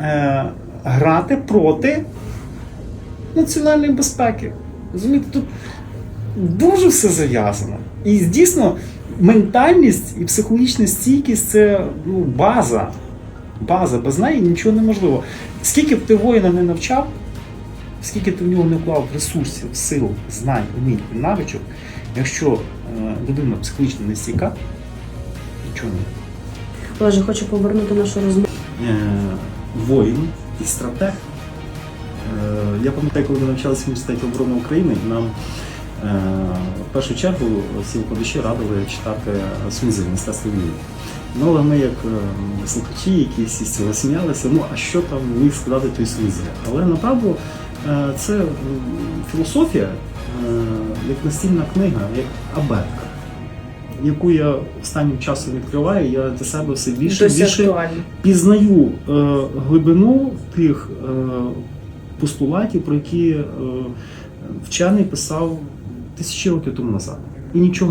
е, грати проти національної безпеки. Розумієте, тут дуже все зав'язано. І дійсно, ментальність і психологічна стійкість це ну, база. База, без неї нічого неможливо. Скільки б ти воїна не навчав, скільки ти в нього не вклав ресурсів, сил, знань, умінь і навичок, якщо е, людина психологічно не стійка, нічого не. Олеже, хочу повернути нашу розмову. Воїн і стратег. Е, Я пам'ятаю, коли ми навчалися в університеті оборони України, нам е, в першу чергу викладачі радили читати Сунзи мистецтво війни. Ну, але ми, як е, слухачі, які всі цього сміялися, ну а що там міг сказати той Сунзи? Але направду це філософія, як настільна книга, як абетка. Яку я останнім часом відкриваю, я для себе все більше Досі більше актуально. пізнаю е, глибину тих е, постулатів, про які е, вчений писав тисячі років тому назад. І нічого